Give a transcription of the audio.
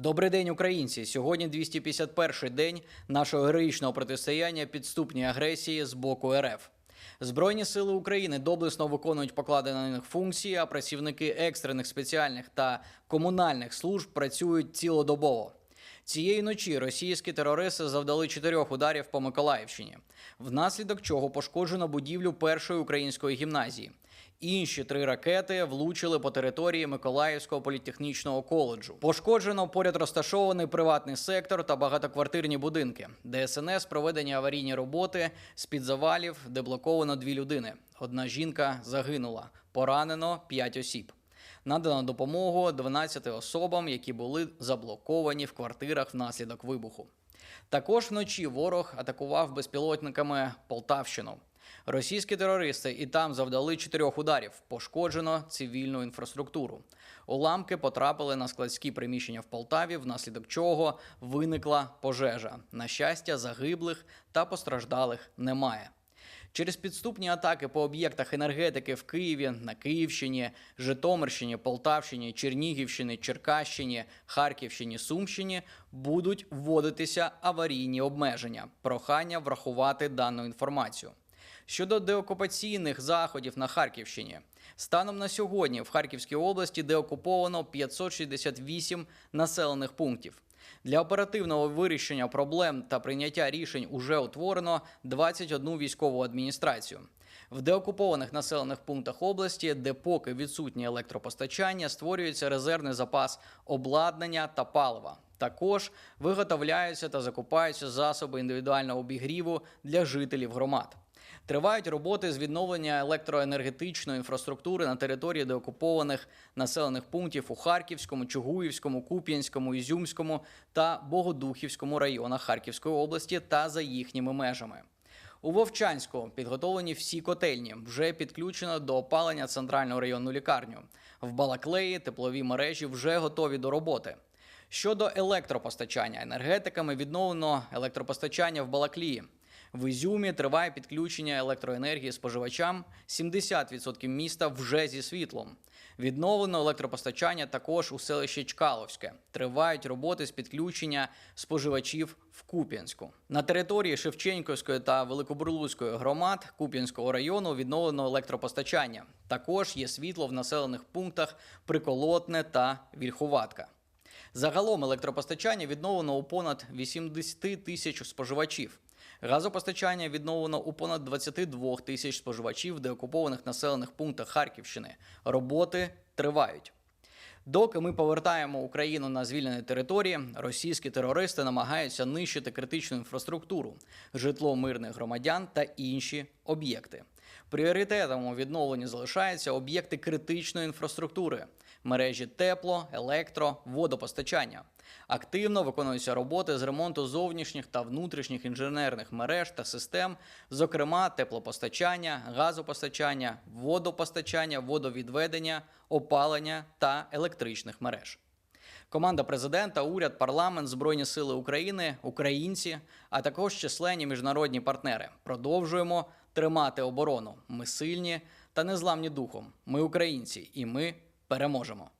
Добрий день, українці! Сьогодні 251-й день нашого героїчного протистояння підступній агресії з боку РФ. Збройні сили України доблесно виконують покладені на них функції, а працівники екстрених спеціальних та комунальних служб працюють цілодобово. Цієї ночі російські терористи завдали чотирьох ударів по Миколаївщині, внаслідок чого пошкоджено будівлю першої української гімназії. Інші три ракети влучили по території Миколаївського політехнічного коледжу. Пошкоджено поряд розташований приватний сектор та багатоквартирні будинки. ДСНС проведені аварійні роботи з під завалів, де блоковано дві людини. Одна жінка загинула, поранено п'ять осіб. Надано допомогу 12 особам, які були заблоковані в квартирах внаслідок вибуху. Також вночі ворог атакував безпілотниками Полтавщину. Російські терористи і там завдали чотирьох ударів. Пошкоджено цивільну інфраструктуру. Уламки потрапили на складські приміщення в Полтаві, внаслідок чого виникла пожежа. На щастя, загиблих та постраждалих немає. Через підступні атаки по об'єктах енергетики в Києві, на Київщині, Житомирщині, Полтавщині, Чернігівщині, Черкащині, Харківщині, Сумщині будуть вводитися аварійні обмеження. Прохання врахувати дану інформацію. Щодо деокупаційних заходів на Харківщині, станом на сьогодні в Харківській області деокуповано 568 населених пунктів. Для оперативного вирішення проблем та прийняття рішень уже утворено 21 військову адміністрацію. В деокупованих населених пунктах області, де поки відсутнє електропостачання, створюється резервний запас обладнання та палива. Також виготовляються та закупаються засоби індивідуального обігріву для жителів громад. Тривають роботи з відновлення електроенергетичної інфраструктури на території деокупованих населених пунктів у Харківському, Чугуївському, Куп'янському, Ізюмському та Богодухівському районах Харківської області та за їхніми межами. У Вовчанську підготовлені всі котельні. Вже підключено до опалення центральну районну лікарню. В Балаклеї теплові мережі вже готові до роботи. Щодо електропостачання, енергетиками відновлено електропостачання в Балаклії. В Ізюмі триває підключення електроенергії споживачам. 70% міста вже зі світлом. Відновлено електропостачання також у селищі Чкаловське. Тривають роботи з підключення споживачів в Куп'янську. На території Шевченківської та Великобурлузької громад Куп'янського району відновлено електропостачання. Також є світло в населених пунктах Приколотне та Вільхуватка. Загалом електропостачання відновлено у понад 80 тисяч споживачів. Газопостачання відновлено у понад 22 тисяч споживачів в деокупованих населених пунктах Харківщини. Роботи тривають. Доки ми повертаємо Україну на звільнені території, російські терористи намагаються нищити критичну інфраструктуру, житло мирних громадян та інші об'єкти. Пріоритетом у відновленні залишаються об'єкти критичної інфраструктури, мережі тепло, електро, водопостачання. Активно виконуються роботи з ремонту зовнішніх та внутрішніх інженерних мереж та систем, зокрема теплопостачання, газопостачання, водопостачання, водовідведення, опалення та електричних мереж. Команда президента, уряд, парламент, збройні сили України, українці, а також численні міжнародні партнери. Продовжуємо тримати оборону. Ми сильні та незламні духом. Ми українці, і ми переможемо.